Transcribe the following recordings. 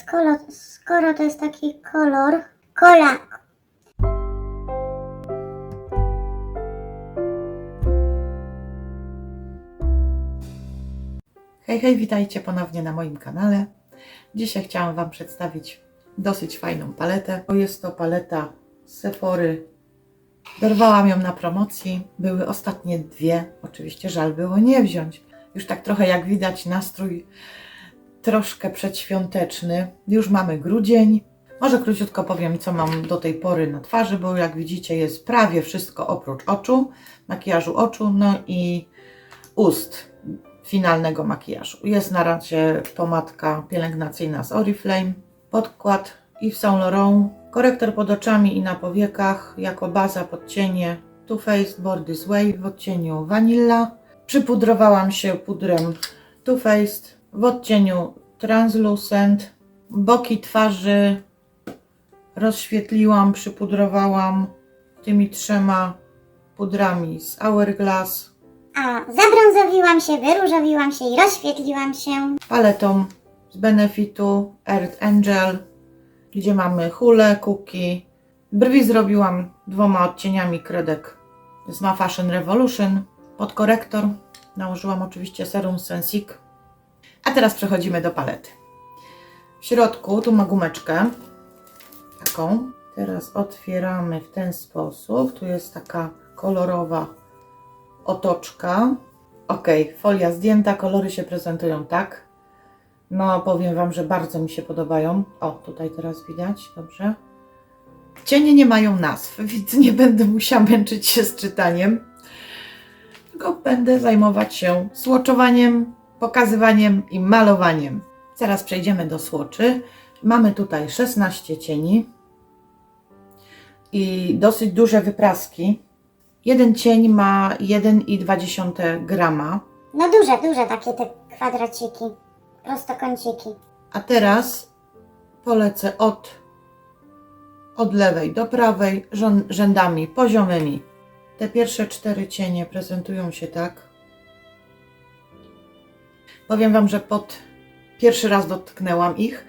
skoro, skoro to jest taki kolor, kolak. Hej, hej, witajcie ponownie na moim kanale. Dzisiaj chciałam Wam przedstawić dosyć fajną paletę. Bo jest to paleta Sephory. Dorwałam ją na promocji. Były ostatnie dwie. Oczywiście żal było nie wziąć. Już tak trochę jak widać nastrój troszkę przedświąteczny. Już mamy grudzień. Może króciutko powiem, co mam do tej pory na twarzy, bo jak widzicie jest prawie wszystko oprócz oczu, makijażu oczu, no i ust finalnego makijażu. Jest na razie pomadka pielęgnacyjna z Oriflame, podkład Yves Saint Laurent, korektor pod oczami i na powiekach jako baza pod cienie Too Faced Bordeaux Wave w odcieniu Vanilla. Przypudrowałam się pudrem Too Faced w odcieniu Translucent. Boki twarzy rozświetliłam, przypudrowałam tymi trzema pudrami z Hourglass. A zabrązowiłam się, wyróżowiłam się i rozświetliłam się. paletą z Benefitu Earth Angel, gdzie mamy hule, kuki. Brwi zrobiłam dwoma odcieniami kredek z Ma Fashion Revolution. Pod korektor nałożyłam oczywiście serum Sensic. A teraz przechodzimy do palety. W środku tu ma gumeczkę taką. Teraz otwieramy w ten sposób. Tu jest taka kolorowa otoczka. Ok, folia zdjęta, kolory się prezentują tak. No, powiem Wam, że bardzo mi się podobają. O, tutaj teraz widać, dobrze. Cienie nie mają nazw, więc nie będę musiała męczyć się z czytaniem. Tylko będę zajmować się słoczowaniem, pokazywaniem i malowaniem. Zaraz przejdziemy do słoczy. Mamy tutaj 16 cieni i dosyć duże wypraski. Jeden cień ma 1,2 grama. No duże, duże takie te kwadraciki, prostokąciki. A teraz polecę od, od lewej do prawej rzędami poziomymi. Te pierwsze cztery cienie prezentują się tak. Powiem Wam, że pod pierwszy raz dotknęłam ich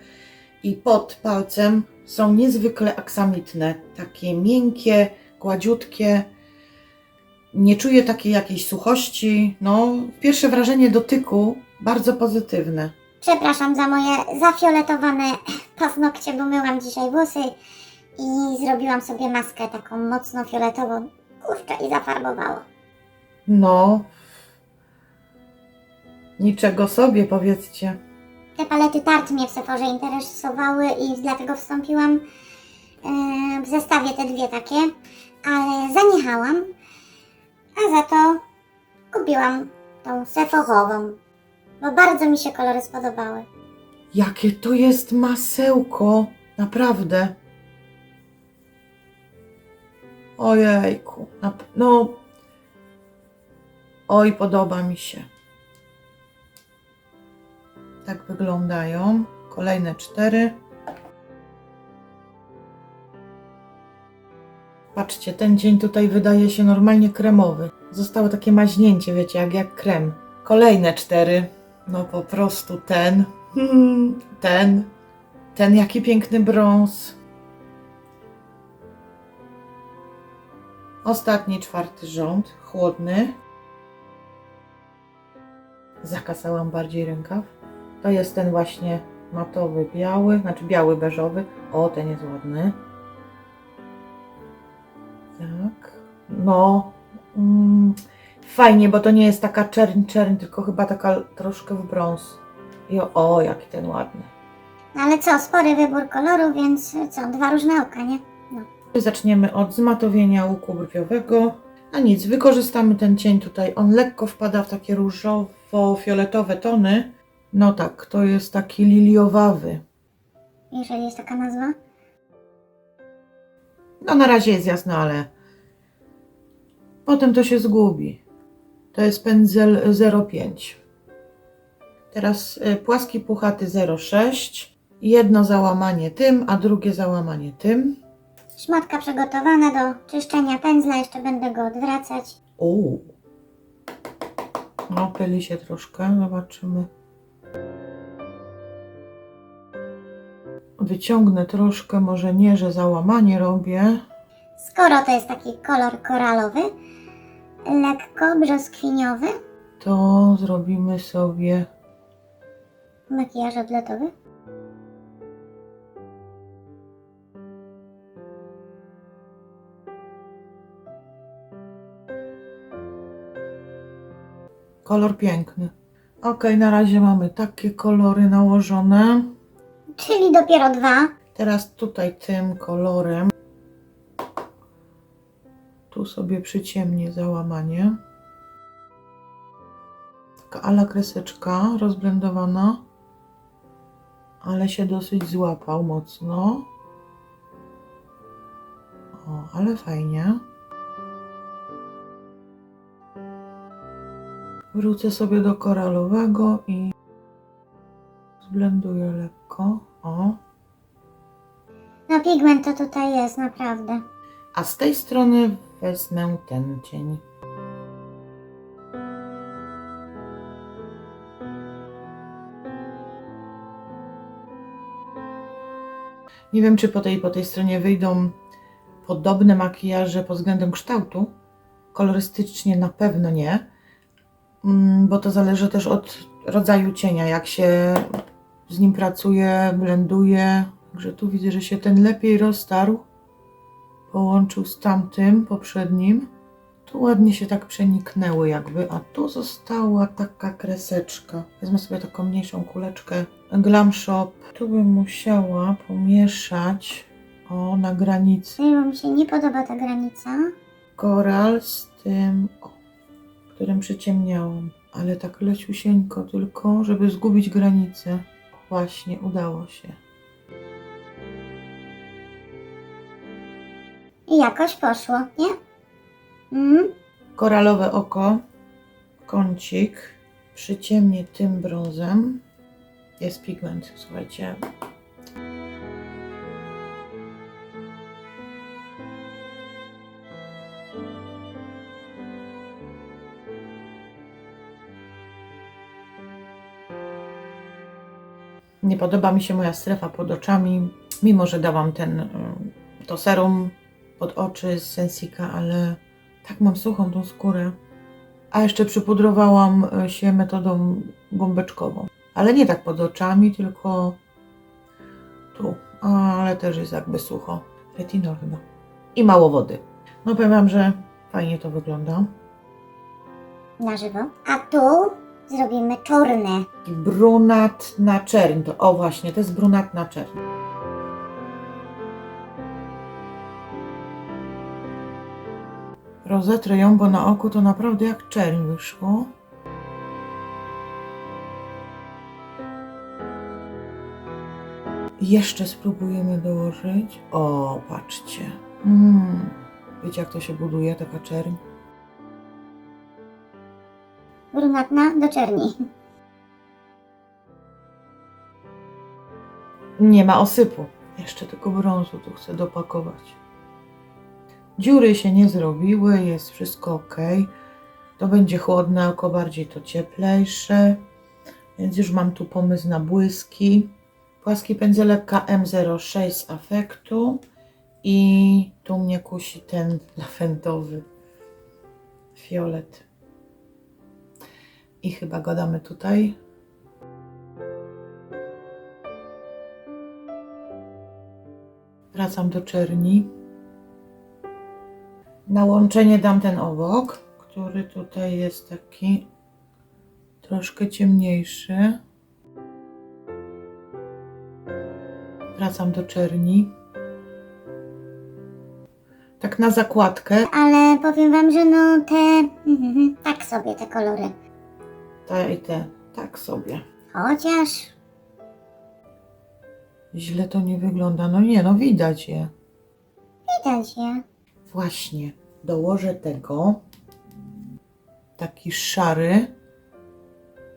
i pod palcem są niezwykle aksamitne, takie miękkie, gładziutkie. Nie czuję takiej jakiejś suchości. No, pierwsze wrażenie dotyku bardzo pozytywne. Przepraszam za moje zafioletowane paznokcie, bo myłam dzisiaj włosy i zrobiłam sobie maskę taką mocno fioletową. Kurczę, i zafarbowało. No. Niczego sobie, powiedzcie. Te palety tart mnie w Sephorze interesowały i dlatego wstąpiłam w zestawie te dwie takie, ale zaniechałam, a za to kupiłam tą sefochową, bo bardzo mi się kolory spodobały. Jakie to jest masełko. Naprawdę. Ojejku. No. Oj, podoba mi się. Tak wyglądają. Kolejne cztery. Patrzcie, ten cień tutaj wydaje się normalnie kremowy. Zostało takie maźnięcie, wiecie, jak, jak krem. Kolejne cztery. No po prostu ten. Ten. Ten jaki piękny brąz. Ostatni, czwarty rząd. Chłodny. Zakasałam bardziej rękaw. To jest ten właśnie matowy, biały, znaczy biały, beżowy. O, ten jest ładny. Tak. No. Mm, fajnie, bo to nie jest taka czerń, czerń, tylko chyba taka troszkę w brąz. I o, o, jaki ten ładny. No ale co, spory wybór koloru, więc co, dwa różne oka, nie? Zaczniemy od zmatowienia łuku brwiowego. A nic, wykorzystamy ten cień tutaj. On lekko wpada w takie różowo-fioletowe tony. No tak, to jest taki liliowawy. Jeżeli jest taka nazwa. No na razie jest jasno, ale potem to się zgubi. To jest pędzel 0,5. Teraz y, płaski puchaty 0,6. Jedno załamanie tym, a drugie załamanie tym. Szmatka przygotowana do czyszczenia pędzla, jeszcze będę go odwracać. Uuu. No, pyli się troszkę, zobaczymy. Wyciągnę troszkę, może nie, że załamanie robię. Skoro to jest taki kolor koralowy, lekko brzoskwiniowy, To zrobimy sobie makijaż odlotowy. kolor piękny. Ok, na razie mamy takie kolory nałożone. Czyli dopiero dwa. Teraz tutaj tym kolorem tu sobie przyciemnię załamanie. Taka ala kreseczka rozblendowana, ale się dosyć złapał mocno. O, ale fajnie. Wrócę sobie do koralowego i zblenduję lekko. O. No pigment to tutaj jest, naprawdę. A z tej strony wezmę ten cień. Nie wiem, czy po tej, po tej stronie wyjdą podobne makijaże pod względem kształtu. Kolorystycznie na pewno nie, Mm, bo to zależy też od rodzaju cienia, jak się z nim pracuje, blenduje. Także tu widzę, że się ten lepiej roztarł połączył z tamtym poprzednim. Tu ładnie się tak przeniknęły jakby, a tu została taka kreseczka. Wezmę sobie taką mniejszą kuleczkę Glam Shop. Tu bym musiała pomieszać o na granicy bo mi się nie podoba ta granica. koral z tym, o, którym przyciemniałam. Ale tak leciusieńko tylko, żeby zgubić granicę. Właśnie, udało się. I jakoś poszło, nie? Mm. koralowe oko, kącik, przyciemnię tym brązem. Jest pigment, słuchajcie. Nie podoba mi się moja strefa pod oczami, mimo że dałam ten, y, to serum pod oczy z Sensika, ale tak mam suchą tą skórę. A jeszcze przypudrowałam e, się metodą gąbeczkową. Ale nie tak pod oczami, tylko tu. Ale też jest jakby sucho. Retinol chyba. I mało wody. No powiem wam, że fajnie to wygląda. Na żywo. A tu zrobimy czarne. Taki brunat na czerń. To, o właśnie, to jest brunat na czerń. Rozetrę ją, bo na oku to naprawdę jak czerń wyszło. Jeszcze spróbujemy dołożyć. O, patrzcie. Mm. Wiecie, jak to się buduje, taka czerń? Brunatna do czerni. Nie ma osypu. Jeszcze tylko brązu tu chcę dopakować. Dziury się nie zrobiły, jest wszystko ok. To będzie chłodne oko, bardziej to cieplejsze. Więc już mam tu pomysł na błyski. Płaski pędzelek KM06 z afektu. I tu mnie kusi ten lawendowy fiolet. I chyba go damy tutaj. Wracam do czerni. Na łączenie dam ten obok, który tutaj jest taki troszkę ciemniejszy. Wracam do czerni. Tak na zakładkę. Ale powiem wam, że no te... tak sobie te kolory. Te. Tak sobie. Chociaż... Źle to nie wygląda. No nie, no widać je. Widać je. Właśnie. Dołożę tego. Taki szary.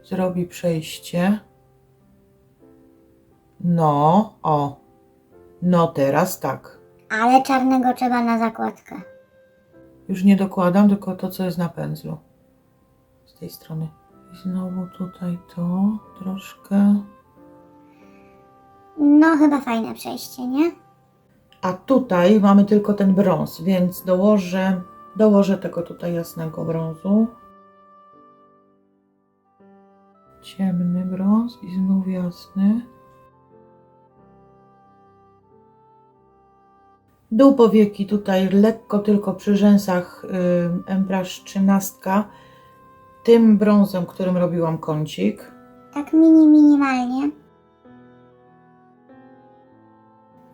Zrobi przejście. No, o. No teraz tak. Ale czarnego trzeba na zakładkę. Już nie dokładam, tylko to, co jest na pędzlu. Z tej strony. I znowu tutaj to troszkę. No, chyba fajne przejście, nie? A tutaj mamy tylko ten brąz, więc dołożę, dołożę tego tutaj jasnego brązu. Ciemny brąz i znów jasny. Dół powieki tutaj lekko tylko przy rzęsach y, Embraż 13 tym brązem, którym robiłam kącik. Tak mini, minimalnie.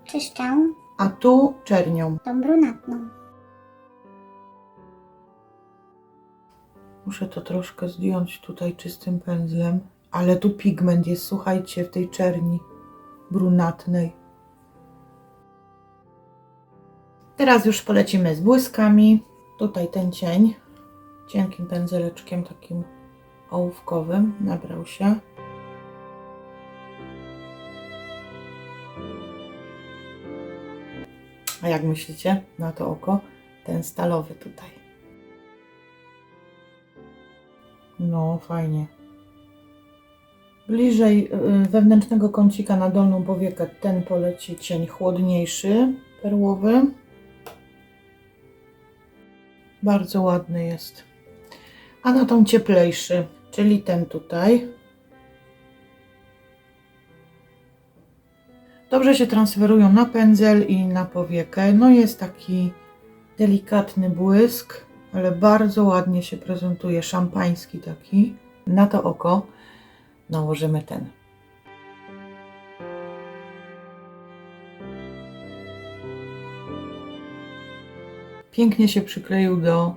Czyszczę A tu czernią. tą brunatną. Muszę to troszkę zdjąć tutaj czystym pędzlem, ale tu pigment jest, słuchajcie, w tej czerni brunatnej. Teraz już polecimy z błyskami. Tutaj ten cień cienkim pędzeleczkiem takim ołówkowym nabrał się. A jak myślicie na to oko? Ten stalowy tutaj. No, fajnie. Bliżej y, wewnętrznego kącika na dolną powiekę ten poleci cień chłodniejszy, perłowy. Bardzo ładny jest. A na tą cieplejszy, czyli ten tutaj. Dobrze się transferują na pędzel i na powiekę. No jest taki delikatny błysk, ale bardzo ładnie się prezentuje, szampański taki. Na to oko nałożymy ten. Pięknie się przykleił do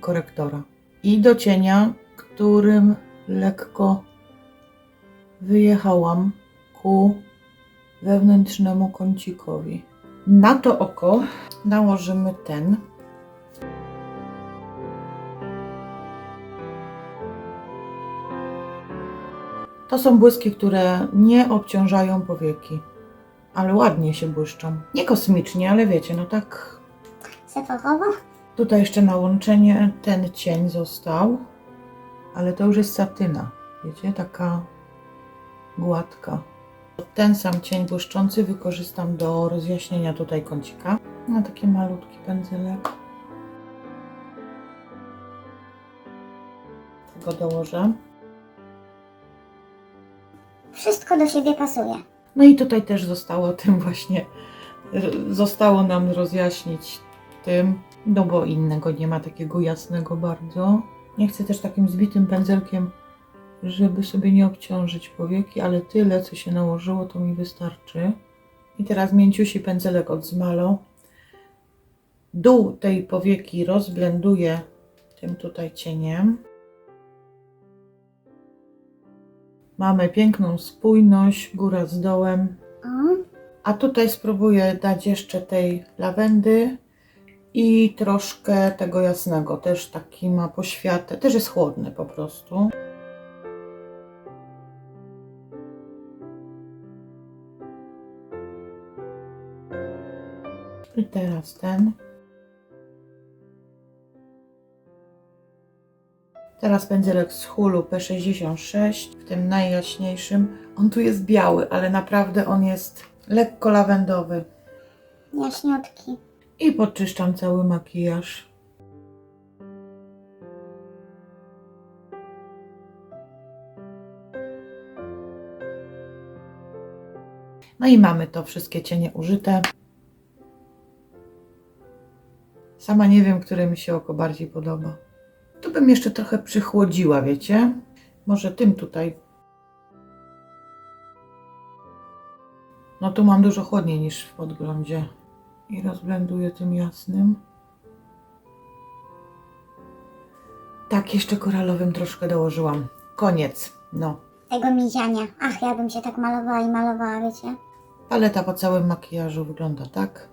korektora i do cienia, którym lekko wyjechałam ku wewnętrznemu kącikowi. Na to oko nałożymy ten. To są błyski, które nie obciążają powieki, ale ładnie się błyszczą. Nie kosmicznie, ale wiecie, no tak. Seforowo? Tutaj jeszcze na łączenie ten cień został, ale to już jest satyna, wiecie, taka gładka. Ten sam cień błyszczący wykorzystam do rozjaśnienia tutaj kącika. Na taki malutki pędzelek. Tego dołożę. Wszystko do siebie pasuje. No i tutaj też zostało tym właśnie, zostało nam rozjaśnić tym, no bo innego nie ma takiego jasnego bardzo. Nie chcę też takim zbitym pędzelkiem, żeby sobie nie obciążyć powieki, ale tyle, co się nałożyło, to mi wystarczy. I teraz mięciusi pędzelek od Zmalo. Dół tej powieki rozblenduję tym tutaj cieniem. Mamy piękną spójność, góra z dołem. A tutaj spróbuję dać jeszcze tej lawendy i troszkę tego jasnego. Też taki ma poświatę, też jest chłodny po prostu. I teraz ten. Teraz pędzelek z Hulu P66, w tym najjaśniejszym. On tu jest biały, ale naprawdę on jest lekko lawendowy. jaśniutki. I podczyszczam cały makijaż. No i mamy to wszystkie cienie użyte. Sama nie wiem, które mi się oko bardziej podoba. Tu bym jeszcze trochę przychłodziła, wiecie? Może tym tutaj. No tu mam dużo chłodniej niż w podglądzie. I rozblenduję tym jasnym. Tak, jeszcze koralowym troszkę dołożyłam. Koniec. No. Tego miziania. Ach, ja bym się tak malowała i malowała, wiecie? Paleta po całym makijażu wygląda tak.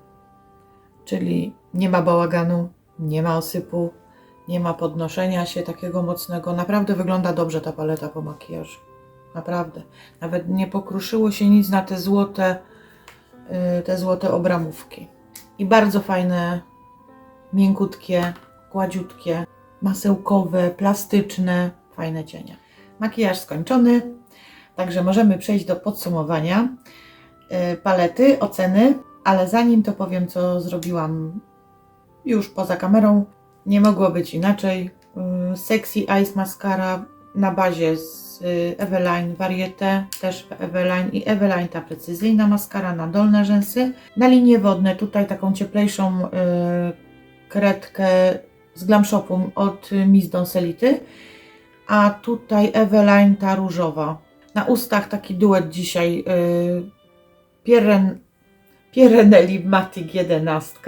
Czyli nie ma bałaganu, nie ma osypu, nie ma podnoszenia się takiego mocnego. Naprawdę wygląda dobrze ta paleta po makijażu. Naprawdę. Nawet nie pokruszyło się nic na te złote, yy, te złote obramówki. I bardzo fajne, miękutkie, gładziutkie, masełkowe, plastyczne, fajne cienie. Makijaż skończony, także możemy przejść do podsumowania. y, palety, oceny, ale zanim to powiem, co zrobiłam już poza kamerą, nie mogło być inaczej. Y, Sexy Eyes Mascara na bazie z y, Eveline Varieté, też Eveline i Eveline ta precyzyjna maskara na dolne rzęsy. Na linie wodne tutaj taką cieplejszą y, kredkę z Glam Shopu od Miss Doncelity, a tutaj Eveline ta różowa. Na ustach taki duet dzisiaj y, Pierren, Pierrenelli Matic 11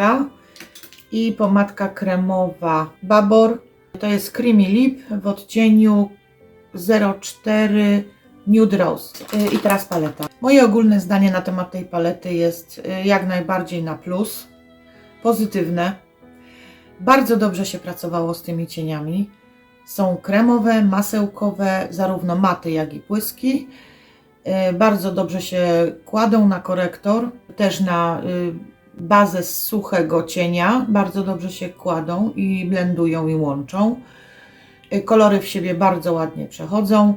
i pomadka kremowa Babor. To jest Creamy Lip w odcieniu 04 Nude Rose. Y, I teraz paleta. Moje ogólne zdanie na temat tej palety jest y, jak najbardziej na plus. Pozytywne. Bardzo dobrze się pracowało z tymi cieniami. Są kremowe, masełkowe, zarówno maty, jak i błyski. Y, Bardzo dobrze się kładą na korektor, też na bazę suchego cienia. Bardzo dobrze się kładą i blendują i łączą. Y, Kolory w siebie bardzo ładnie przechodzą.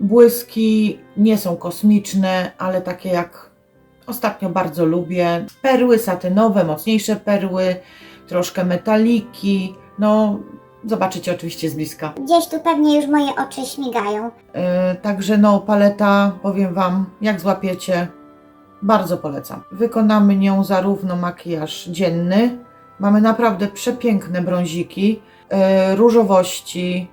Błyski nie są kosmiczne, ale takie jak ostatnio bardzo lubię. Perły satynowe, mocniejsze perły, troszkę metaliki. No, zobaczycie oczywiście z bliska. Gdzieś tu pewnie już moje oczy śmigają. E, Także no, paleta, powiem Wam, jak złapiecie, bardzo polecam. Wykonamy nią zarówno makijaż dzienny, mamy naprawdę przepiękne brąziki, różowości,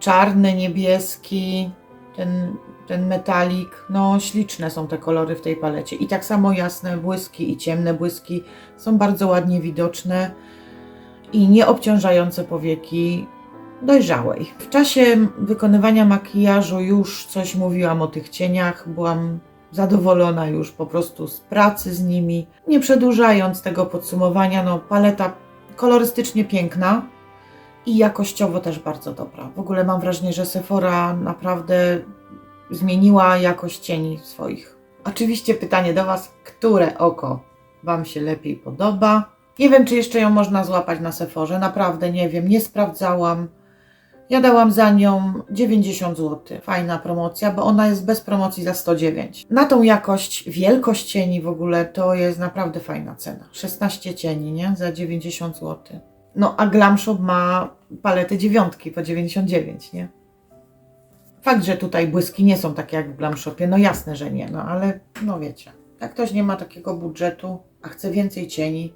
czarny, niebieski, ten, ten metalik, no śliczne są te kolory w tej palecie. I tak samo jasne błyski i ciemne błyski są bardzo ładnie widoczne i nieobciążające powieki dojrzałej. W czasie wykonywania makijażu już coś mówiłam o tych cieniach, byłam zadowolona już po prostu z pracy z nimi. Nie przedłużając tego podsumowania, no paleta kolorystycznie piękna i jakościowo też bardzo dobra. W ogóle mam wrażenie, że Sephora naprawdę zmieniła jakość cieni swoich. Oczywiście pytanie do Was, które oko Wam się lepiej podoba? Nie wiem, czy jeszcze ją można złapać na Sephorze, naprawdę nie wiem, nie sprawdzałam. Ja dałam za nią 90 zł. Fajna promocja, bo ona jest bez promocji za 109. Na tą jakość, wielkość cieni w ogóle to jest naprawdę fajna cena. 16 cieni, nie? Za 90 zł. No a Glam Shop ma palety dziewiątki po 99, nie? Fakt, że tutaj błyski nie są takie jak w Glam Shopie, no jasne, że nie, no ale no wiecie. Jak ktoś nie ma takiego budżetu, a chce więcej cieni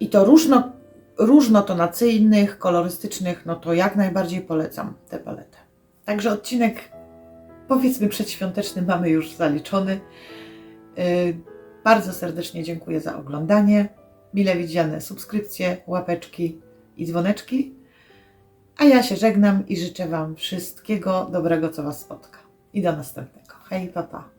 i to różno, różnotonacyjnych, kolorystycznych, no to jak najbardziej polecam tę paletę. Także odcinek powiedzmy przedświąteczny mamy już zaliczony. Yy, bardzo serdecznie dziękuję za oglądanie. Mile widziane subskrypcje, łapeczki i dzwoneczki. A ja się żegnam i życzę Wam wszystkiego dobrego, co Was spotka. I do następnego. Hej, papa. Pa.